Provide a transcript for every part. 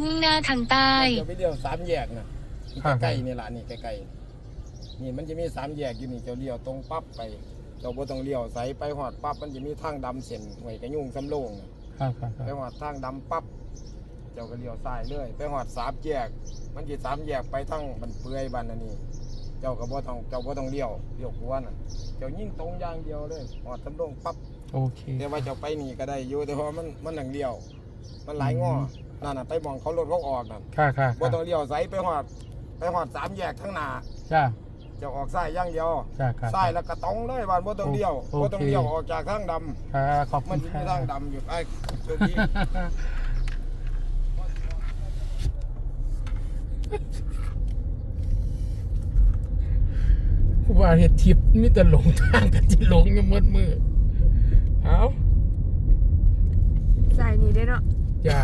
มุ่งหน้าทางใต้ เดี๋ยวไปเดียวสามแยกนะใกล้ๆนี่ล่ะนี่ใกล้ๆนี่มันจะมีสามแยกอยู่นี่เจ้าเลี้ยวตรงปั๊บไปเจ้าบ่ต้องเลี้ยวใสไปหอดปั๊บมันจะมีทางดำเส้นไว้กระยุ่งสำโรงน่ะครับครับคไปรับหอดทางดำปั๊บเจ้าก็เลี้ยวซ้ายเลยไปหอดสามแยก มันจะสามแยกไปทั้งบันเปื่อยบันอันนี้เจ้าก็บ่ต้องเจ้าบ่ต้องเลี้ยวเลี้ยวขวาน่ะเจ้ายิ่งตรงอย่างเดียวเลยหอดสำโรงปั๊บ โอเคแต่ว่าเจ้าไปนี่ก็ได้อยู่แต่ว่ามันมันหนังเลี้ยว มันหลายงอนั่นน่ะไปมองเขารถเขาออกนั่นค่ะค่ะบ่ต้องเลี้ยวใสไปหอด ไปหอดสามแยกข้างหน้าจ้าเจ้าออกซ้ายอย่างเดียวจ้าค่ะซ้ายแล้วก็ตรงเลยบ้านบ่ต้องเลี้ยวโอเค บ่ต้องเลี้ยวออกจากทางดำค่ะขอบคุมันณจะค่ะมีทางดำอยู่ไอ้โชคดีผู้ว่าเฮ็ดทิปมีแต่หลงทางกันจิหลงอยู่มืดมือเอาใส่นี่ได้เนาะ จ้า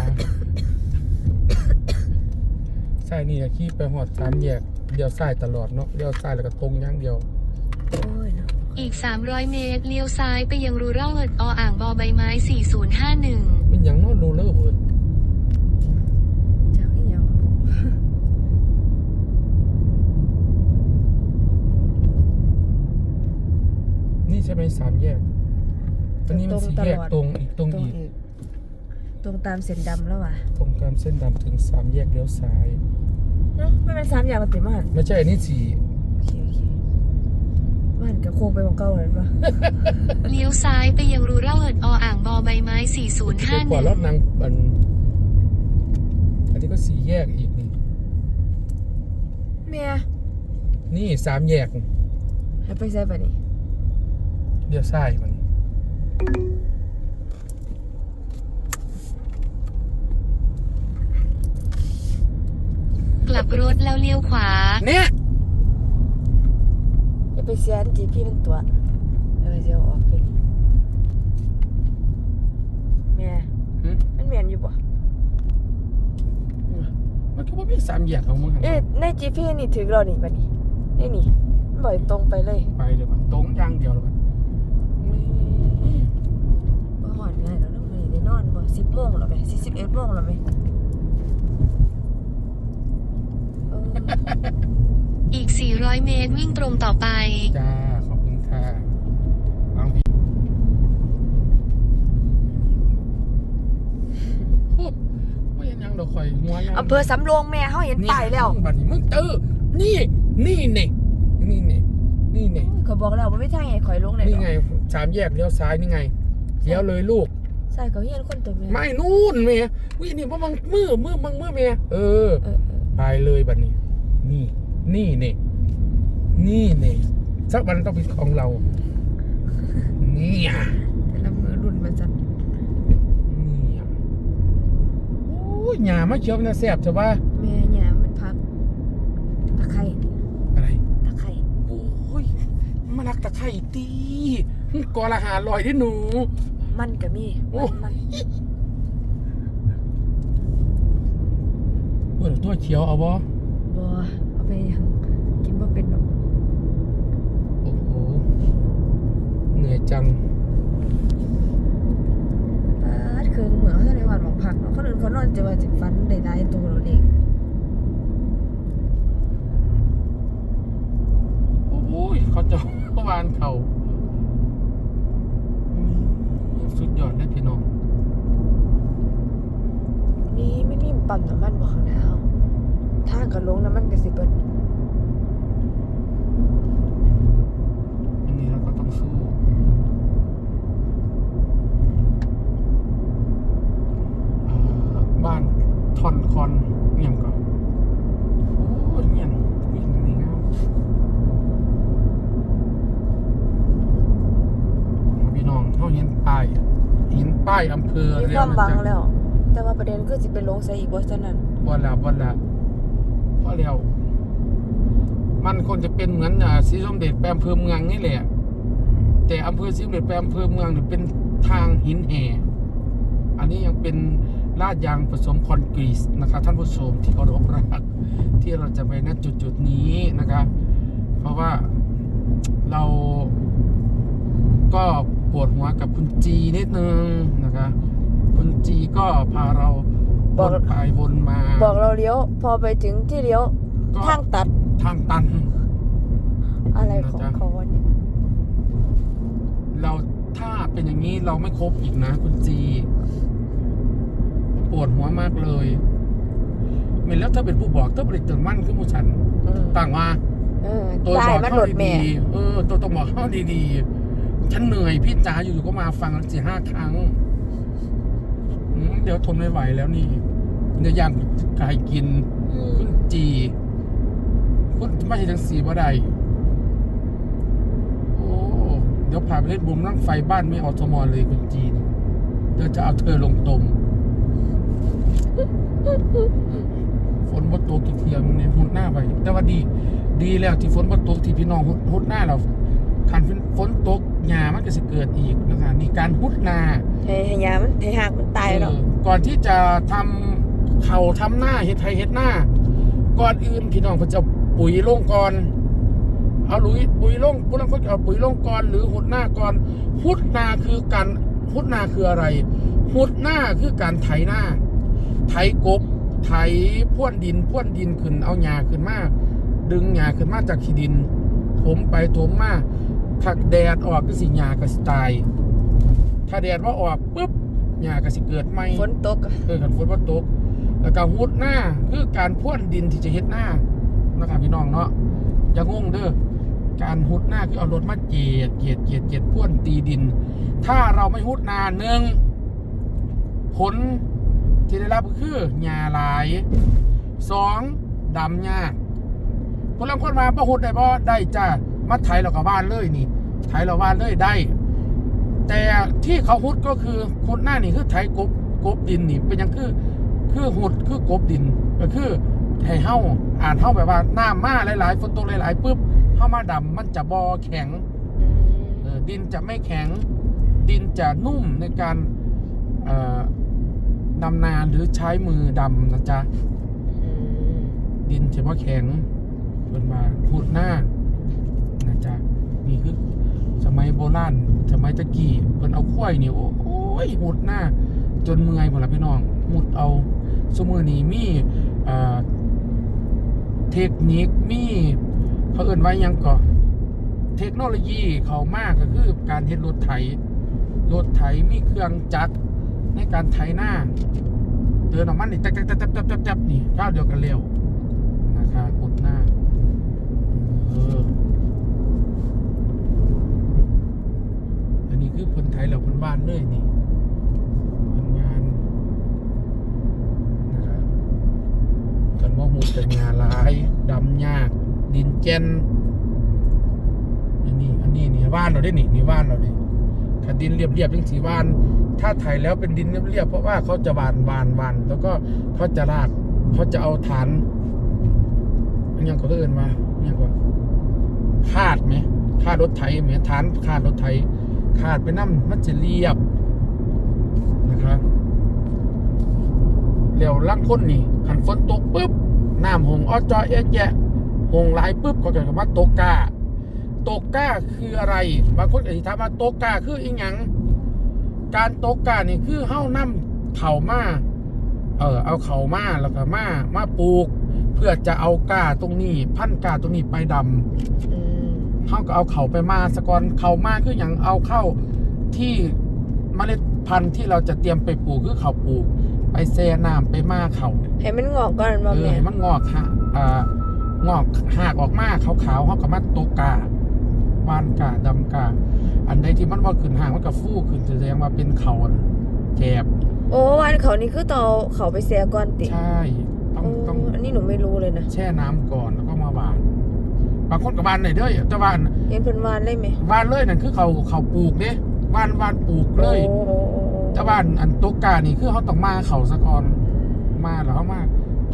ใช่นี่อะขี่ไปหอดสามแยกเลี้ยวซ้ายตลอดเนาะเลี้ยวซ้ายแล้วก็ตรงอย่างเดียวโอ้ยเนาะอีก 300 เมตร เลี้ยวซ้ายไปยังรูเร่าเอิดออ่างบอใบไม้ 4051 มันหยังเนาะโรลเลอร์เบิร์ดจากอีหยังนี่ใช่ไหมสามแยกอันนี้มันสี่แยกตรงอีกตรงตรงอีกอีก ตรงตามเส้นดำแล้วว่ะตรงตามเส้นดำถึงสามแยกเลี้ยวซ้าย เนาะไม่เป็นสามอย่างมันติดมาหันไม่ใช่อันนี้สี่โอเคโอเคมาหันกับโค้งไปของเก่าเลยปะเลี้ยวซ้ายไปยังรูเร่าเอิดออ่างบอใบไม้คือก่อนรถ4051นางอัน อันนี้ก็สี่แยกอีกนี่ เมียนี่สามแยกให้ไปใส่ปะนี่เลี้ยวซ้ายมัน กลับรถแล้วเลี้ยวขวา เนี่ยอย่าไปเสียนจีพี่เป็นตัวแล้วไปเสียออกเป็นเมียมันเมียนอยู่ปะมันก็ว่ามีสามแยกของมึงหั่นเอ๊ะในจีพี่นี่ถึงเรานี่ปะนี่นี่นี่มันบ่อยตรงไปเลยไปเดี๋ยวมันตรงอย่างเดียวแล้วมันไม่บ่หอดง่ายแล้วเนาะมันได้นอนบ่สิบโมงแล้วไหมสี่สิบเอ็ดโมงแล้วไหมเอออีก 400 เมตรวิ่งตรงต่อไป จ้า ขอบคุณค่ะเอาพี่โอ้ไม่เห็นยังดอกข่อยหัวยังอำเภอสำโรงแม่เขาเห็นป้ายแล้วบัดนี้มึงเจอนี่ นี่นี่นี่นี่นี่นี่เขาบอกแล้วว่าไม่ทางไงข่อยลงเลยนี่ไงสามแยกเลี้ยวซ้ายนี่ไงเลี้ยวเลยลูก ใช่เขาเฮียนคนตัวแม่ไม่นู่นเมียวินี่ว่ามังมือมือมังมือเมียเออ เออเออไปเลยบัดนี้ นี่ นี่นี่นี่นี่สักวันต้องเป็นของเราเนี่ยแต่ละมือรุ่นมาจัดเนี่ยโอ้ยหยามาเชียวนะแสบใช่ปะแม่หยามันพัก ตะไคร่อะไร ตะไคร่โอ้ยมารักตะไคร่ตีกอละหาลอยที่หนู มันก็มีโอ้มันมันเปิดตัวเขียวเอาบ่ บ่เอาไปยังกินบ่เป็นดอกโอ้โห เหนื่อยจังปาดเครื่องเหมืองเขาในวันบอกพักเนาะคนอื่นเขานอนจะว่าสิฟันได้หลายตัวเราเองโอ้ยเขาจะวานเขาสุดยอดเลยพี่น้อง มีไม่มีปั๊มน้ำมันบ่ข้างหน้าเฮา ทางก็ลงน้ำมันก็สิเบิดอันนี้เราก็ต้องสู้เอ่อบ้านทอนคอนเงียบก่อนโอ้ยเงียบเงียบนี่งามพี่น้องเขาเห็นป้ายเห็นป้ายอำเภอมีความหวังแล้ว แต่ว่าประเด็นคือสิไปลงใส่อีกบ่เท่านั้น วันละวันละพ อแล้ว มันควรจะเป็นเหมือนอ่าศรีสมเด็จแปลอำเภอเมืองนี่แหละ แต่อำเภอศรีสมเด็จแปลอำเภอเมืองเนี่ยเป็นทางหินแห่อันนี้ยังเป็นลาดยางผสมคอนกรีตนะครับท่านผู้ชมที่เคารพรักที่เราจะไปณจุดจุดนี้นะครับเพราะว่าเราก็ปวดหัวกับคุณจีนิดนึงนะคะ คุณจีก็พาเรา บอกวนไปวนมาบอกเราเลี้ยว พอไปถึงที่เลี้ยวก็ทางตัดทางตัน อะไรของนะจ๊ะเขาวะเนี่ยเราถ้าเป็นอย่างนี้เราไม่ครบอีกนะคุณจี ปวดหัวมากเลยเห็นแล้วเธอเป็นผู้บอกเธอเป็นตึงมั่นขึ้นมูฉัน อืมต่างว่า เออตัวตายบอกมันเขาหลดแม่ ดีๆเออ ตัวต้องบอกเขาดีๆ ฉันเหนื่อยพี่จ๋าอยู่ๆก็มาฟังสี่ห้าครั้งอืม เดี๋ยวทนไม่ไหวแล้วนี่เดี๋ยวย่างไก่กินอืมคุณจีคุณไม่ใช่ทั้งสี่บ่ได้โอ้เดี๋ยวพาไปเล่นบุมนั่งไฟบ้านไม่ออโตมอลเลยคุณจีนี่เดี๋ยวจะเอาเธอลงตมฝนบ่ตกกี่เทียมเนี่ยหุดหน้าไปแต่ว่าดี ดีแล้วที่ฝนบ่ตกที่พี่น้องหุดหุดหน้าเราคันฝนตก หญ้ามันก็สิเกิดอีกนะคะนี่การหุดนาให้ให้ยามันให้หักมันตายแล้วเออก่อนที่จะทำเขาทำหน้าเฮ็ดไทยเฮ็ดหน้า ก่อนอื่นพี่น้องเพิ่นจะเอาปุ๋ยลงก่อน เอาหลุยปุ๋ยลงผู้นั้นเขาจะเอาปุ๋ยลงก่อนหรือหุดหน้าก่อนหุดนาคือการหุดนาคืออะไรหุดหน้าคือการไถหน้า ไถกบ ไถพ่วนดินพ่วนดินขึ้นเอาหญ้าขึ้นมา ดึงหญ้าขึ้นมาจากขี้ดินถมไปถมมา ถ้าแดดออกก็สิหญ้าก็สิตาย ถ้าแดดว่าออกปุ๊บหญ้าก็สิเกิดใหม่ฝนตกอะเออกันฝนว่าตก แล้วก็หุดหน้าคือการพ่วนดินที่จะเฮ็ดหน้านะครับพี่น้องเนาะอย่างงเด้อการหุดหน้าคือเอารถมาเจียดเจียดเจียดเจียดพ่วนตีดิน ถ้าเราไม่หุดหน้าหนึ่งผลที่ได้รับก็คือหญ้าหลายสองดำยากคนละคนมาประหุดได้บ่ได้จ้า มาไถเราก็บ้านเลยนี่ไถเราบ้านเลยได้ แต่ที่เขาหุดก็คือหุดหน้านี่คือไถกบกบดินนี่ เป็นหยังคือคือหุดคือกบดินก็คือให้เฮาอ่านเฮาแบบว่าน้ำมาหลายๆฝนตกหลายๆปุ๊บเฮามาดำมันจะบอแข็งอืมเออดินจะไม่แข็ง ดินจะนุ่มในการเอ่อดำนาหรือใช้มือดำนะจ๊ะอืมดินเฉพาะแข็งเป็นมาหุดหน้า นะจ๊ะนี่คือสมัยโบราณสมัยตะกี้เพิ่นเอาข้วยนี่โอ้ยหุดหน้า จนเมื่อยหมดละพี่น้องหุดเอาสมือนี้มีเอ่อเทคนิคมีเขาเอื่นไว้ยังก่อเทคโนโลยีเขามากก็คือการเฮ็ดรถไถรถไถมีเครื่องจักรในการไถหน้าเดินออกมานี่จับจับจับจับจับจับจับนี่ก้าวเดียวกันเร็วนะคะกดหน้าเอออันนี้คือคนไทย เราคนบ้านเลยนี่คนบ้านนะครับกันว่าหูแต่งานลายดำยาก ดินเจนอันนี้อันนี้นี่บ้านเราได้นี่นี่บ้านเราดิถ้าดินเรียบๆจังสีบ้าน ถ้าไถแล้วเป็นดินเรียบๆเพราะว่าเขาจะวานวานวานแล้วก็เขาจะรากเขาจะเอาฐานอันยังเขาเอินมาอันยังว่าคาดไหมคาดรถไถไหมฐานคาดรถไถ คาดไปน้ำมันจะเรียบนะครับเร็วลังพ้นนี่ขันฝนตกปุ๊บน้ำหงอ้อจอเอะแยะหงไหลายปุ๊บเขาจะมาตกกาตกกาคืออะไร บางคนอธิษฐานว่าตกกาคืออีหยัง การตกกานี่คือเฮ้านํเข่ามาเออเอาเข่ามาแล้วก็มามาปลูก เพื่อจะเอากาตรงนี้ พันกาตรงนี้ไปดำ เฮาก็เอาเข่าไปมาสกอนเข่ามาคืออย่างเอาเข้าที่เมล็ดพันธุ์ที่เราจะเตรียมไปปลูกคือเขาปลูก ไปแซ่น้ำไปมาเขาให้มันงอกก่อนบ่เออแม่ให้มันงอกฮะอ่างอกหากออกมาขาวๆเขาก็มาตกกาบานกาดำกา อันใดที่มันว่าขึ้นห่างมันก็ฟูขึ้นแสดงว่าเป็นเขาแจบโอ้วันเขานี่คือต่อเขาไปแซ่ก่อนติใช่ ต้องโอ้ต้องอันนี้หนูไม่รู้เลยนะ แช่น้ำก่อนแล้วก็มาหวาน บางคนกับบานไหนเด้อจะหวานเห็นเพิ่นวานเลยไหมหวานเลยนั่นคือเขาเขาปลูกเด้หวานหวานปลูกเลยโอ้โอ้โอ้โอ้จะหวานอันตกกานี่คือเขาต้องมาเขาสะก่อนมาแล้วเขามา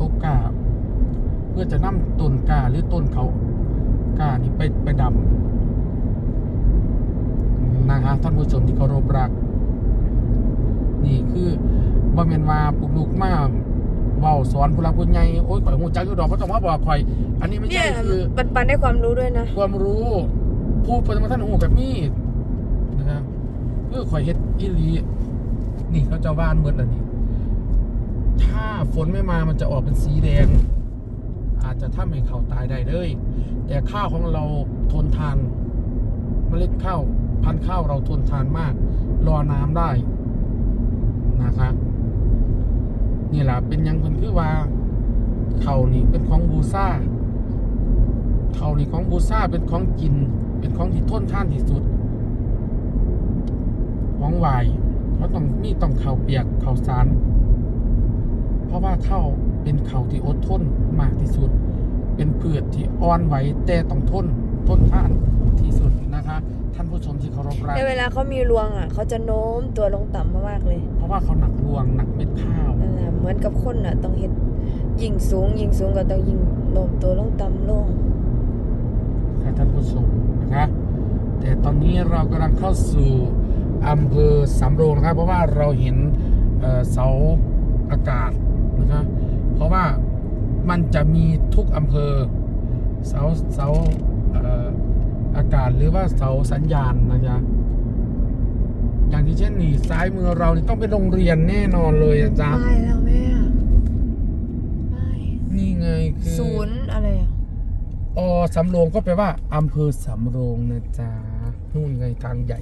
ตกกาเพื่อจะนำต้นกาหรือต้นเขากานี่ไปไปดำนะฮะท่านผู้ชมที่เคารพรัก นี่คือบ่แม่นว่าปลุกลูกมา เว้าสอนผู้หลักผู้ใหญ่โอ้ยข่อยฮู้จักอยู่ดอกบ่ต้องมาบอกข่อย อันนี้ไม่เนี่ใช่ยคือปันปันได้ความรู้ด้วยนะ ความรู้ผู้เป็นมาท่านหูกับมีดนะครับคือข่อยเฮ็ดอีหลีนี่เขาเจะว่านเบิดแล้วนี่ถ้าฝนไม่มามันจะออกเป็นสีแดง อาจจะทำให้เขาตายได้เลย แต่ข้าวของเราทนทานเมล็ดข้าวพันธุ์ข้าวเราทนทานมาก รอน้ำได้นะครับ นี่แหละเป็นหยังคนคือว่า เขานี่เป็นของบูซ่าเขานี่ของบูซ่าเป็นของกิน เป็นของที่ทนทานที่สุด ของไหวายเขาต้องมีต้องเข่าวเปียกเข่าวสารเพราะว่าข้าวเป็นเข่าวที่อดทนมากที่สุด เป็นพืชที่อ่อนไหวแต่ต้องทนทนทานที่สุดนะคะ ท่านผู้ชมที่เคารพรักในเวลาเขามีรวงอะเขาจะโน้มตัวลงต่ำมากๆเลย เพราะว่าเขาหนักรวงหนักเม็ดข้าวะเหมือนกับคนอะ ต้องเฮ็ดยิงสูง ยิงสูงก็ต้องยิงโน้มตัวลงต่ำลงค่ะท่านผู้ชมนะคะแต่ตอนนี้เรากำลังเข้าสู่อำเภอสำโรงนะครับเพราะว่าเราเห็นเสาอากาศนะครับเพราะว่ามันจะมีทุกอำเภอเสาเสาอากาศหรือว่าเสาสัญญาณนะจ๊ะอย่างที่ เช่นนี่ซ้ายมือเรานี่ต้องเป็นโรงเรียนแน่นอนเลยอะจ๊ะไม่แล้วแม่ไม่นี่ไงคือศูนย์อะไรอะอสำโรงก็แปลว่าอำเภอสำโรงนะจ๊ะนู่นไงทางใหญ่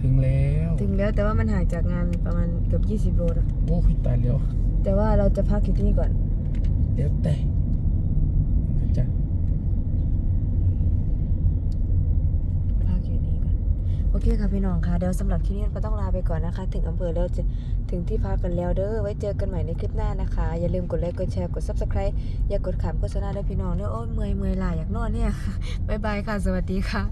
ถึงแล้ว ถึงแล้วแต่ว่ามันห่างจากงานประมาณเกือบ20 โลนะโอ้ยตายแล้วแต่ว่าเราจะพักอยู่ที่นี่ก่อน เดี๋ยวแต่นะจ๊ะ พักอยู่นี่ก่อน โอเคค่ะพี่น้องค่ะเดี๋ยวสำหรับคลิปนี้ก็ต้องลาไปก่อนนะคะ ถึงอำเภอแล้วจะถึงที่พักกันแล้วเด้อไว้เจอกันใหม่ในคลิปหน้านะคะ อย่าลืมกดไลค์กดแชร์กด subscribe อย่ากดขามโฆษณาด้วยพี่น้องเด้อโอ้ยเมื่อยเมื่อยลายอยากนอนเนี่ยบ๊ายบายค่ะ สวัสดีค่ะ